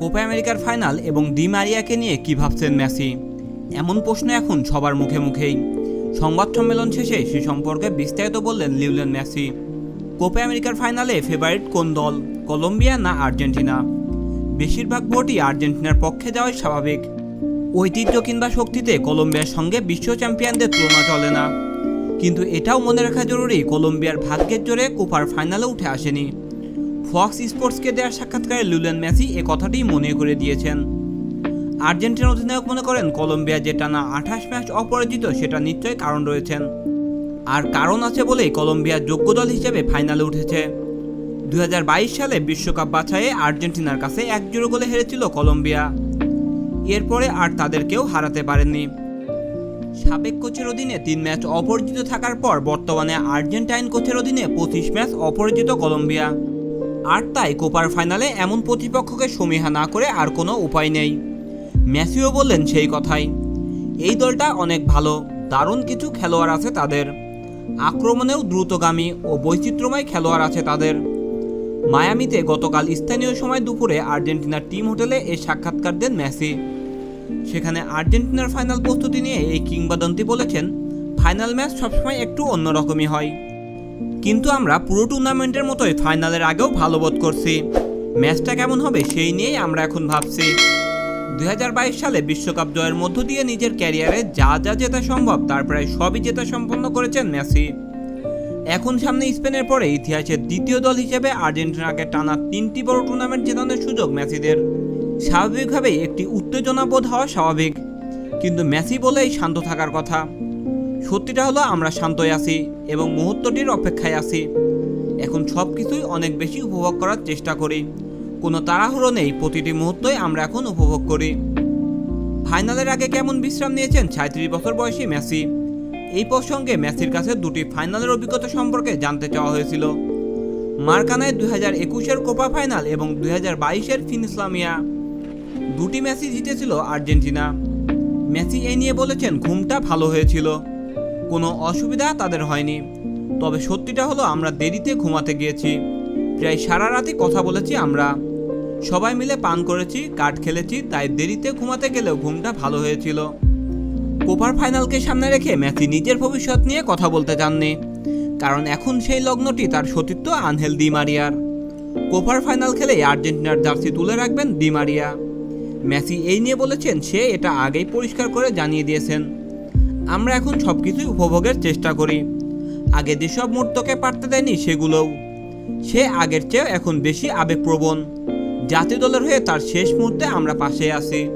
Copa আমেরিকার final এবং D মারিয়াকে নিয়ে কী ভাবছেন মেসি? এমন প্রশ্ন এখন সবার মুখে মুখেই। সংবাদ সম্মেলন শেষে সে সম্পর্কে বিস্তারিত বললেন লিউলেন মেসি। কোপা আমেরিকার ফাইনালে ফেভারিট কোন দল, কলম্বিয়া না আর্জেন্টিনা? বেশিরভাগ ভোটই আর্জেন্টিনার পক্ষে যাওয়াই স্বাভাবিক। ঐতিহ্য কিংবা শক্তিতে কলম্বিয়ার সঙ্গে বিশ্ব চ্যাম্পিয়নদের তুলনা চলে না। কিন্তু এটাও মনে রাখা জরুরি, কলম্বিয়ার ভাগ্যের জোরে কোপার ফাইনালে উঠে আসেনি। ফক্স স্পোর্টসকে দেওয়ার সাক্ষাৎকারে লুলেন মেসি এ কথাটি মনে করে দিয়েছেন। আর্জেন্টিনার অধিনায়ক মনে করেন, কলম্বিয়া যে টানা আঠাশ ম্যাচ অপরাজিত, সেটা নিশ্চয়ই কারণ রয়েছেন। আর কারণ আছে বলেই কলম্বিয়া যোগ্য দল হিসেবে ফাইনালে উঠেছে। দু হাজার বাইশ সালে বিশ্বকাপ বাছাইয়ে আর্জেন্টিনার কাছে এক জোড়ো গোলে হেরেছিল কলম্বিয়া। এরপরে আর তাদেরকেও হারাতে পারেননি। সাবেক কোচের অধীনে তিন ম্যাচ অপরাজিত থাকার পর বর্তমানে আর্জেন্টাইন কোচের অধীনে পঁচিশ ম্যাচ অপরাজিত কলম্বিয়া। আর তাই কোপার ফাইনালে এমন প্রতিপক্ষকে সমীহা না করে আর কোনো উপায় নেই। মেসিও বললেন সেই কথাই। এই দলটা অনেক ভালো, দারুণ কিছু খেলোয়াড় আছে তাদের। আক্রমণেও দ্রুতগামী ও বৈচিত্র্যময় খেলোয়াড় আছে তাদের। মায়ামিতে গতকাল স্থানীয় সময় দুপুরে আর্জেন্টিনার টিম হোটেলে এই সাক্ষাৎকার দেন মেসি। সেখানে আর্জেন্টিনার ফাইনাল প্রস্তুতি নিয়ে এই কিংবদন্তি বলেছেন, ফাইনাল ম্যাচ সবসময় একটু অন্যরকমই হয়। কিন্তু আমরা পুরো টুর্নামেন্টের মতোই ফাইনালের আগেও ভালো বোধ করছি। ম্যাচটা কেমন হবে সেই নিয়েই আমরা এখন ভাবছি। দুই হাজার বাইশ সালে বিশ্বকাপ জয়ের মধ্য দিয়ে নিজের ক্যারিয়ারে যা যা জেতা সম্ভব, তার প্রায় সবই জেতা সম্পন্ন করেছেন মেসি। এখন সামনে স্পেনের পরে ইতিহাসের দ্বিতীয় দল হিসেবে আর্জেন্টিনাকে টানা তিনটি বড় টুর্নামেন্ট জেতানোর সুযোগ মেসিদের। স্বাভাবিকভাবেই একটি উত্তেজনা বোধ হওয়া স্বাভাবিক। কিন্তু মেসি বলেই শান্ত থাকার কথা। সত্যিটা হলো আমরা শান্তই আছি এবং মুহূর্তটির অপেক্ষায় আছি। এখন সব কিছুই অনেক বেশি উপভোগ করার চেষ্টা করি। কোনো তাড়াহুড়ো নেই, প্রতিটি মুহূর্তই আমরা এখন উপভোগ করি। ফাইনালের আগে কেমন বিশ্রাম নিয়েছেন সাঁত্রিশ বছর বয়সী মেসি? এই প্রসঙ্গে মেসির কাছে দুটি ফাইনালের অভিজ্ঞতা সম্পর্কে জানতে চাওয়া হয়েছিল। মার্কানায় দুই হাজার একুশের কোপা ফাইনাল এবং দুই হাজার বাইশের ফিনসলামিয়া। দুটি ম্যাচই জিতেছিল আর্জেন্টিনা। মেসি এই নিয়ে বলেছেন, ঘুমটা ভালো হয়েছিল। কোনো অসুবিধা তাদের হয়নি। তবে সত্যিটা হলো, আমরা দেরিতে ঘুমাতে গিয়েছি। প্রায় সারা রাতই কথা বলেছি আমরা। সবাই মিলে পান করেছি, কাঠ খেলেছি, তাই দেরিতে ঘুমাতে গেলেও ঘুমটা ভালো হয়েছিল। কোপার ফাইনালকে সামনে রেখে মেসি নিজের ভবিষ্যৎ নিয়ে কথা বলতে চাননি কারণ এখন সেই লগ্নটি তার সতীর্থ আনহেল দি মারিয়ার। কোপার ফাইনাল খেলে আর্জেন্টিনার জার্সি তুলে রাখবেন দি মারিয়া। মেসি এই নিয়ে বলেছেন, সে এটা আগেই পরিষ্কার করে জানিয়ে দিয়েছেন। আমরা এখন সব কিছুই উপভোগের চেষ্টা করি। আগে যেসব মুহূর্তকে পারতে দেয়নি সেগুলোও। সে আগের চেয়েও এখন বেশি আবেগপ্রবণ। জাতীয় দলের হয়ে তার শেষ মুহূর্তে আমরা পাশে আছি।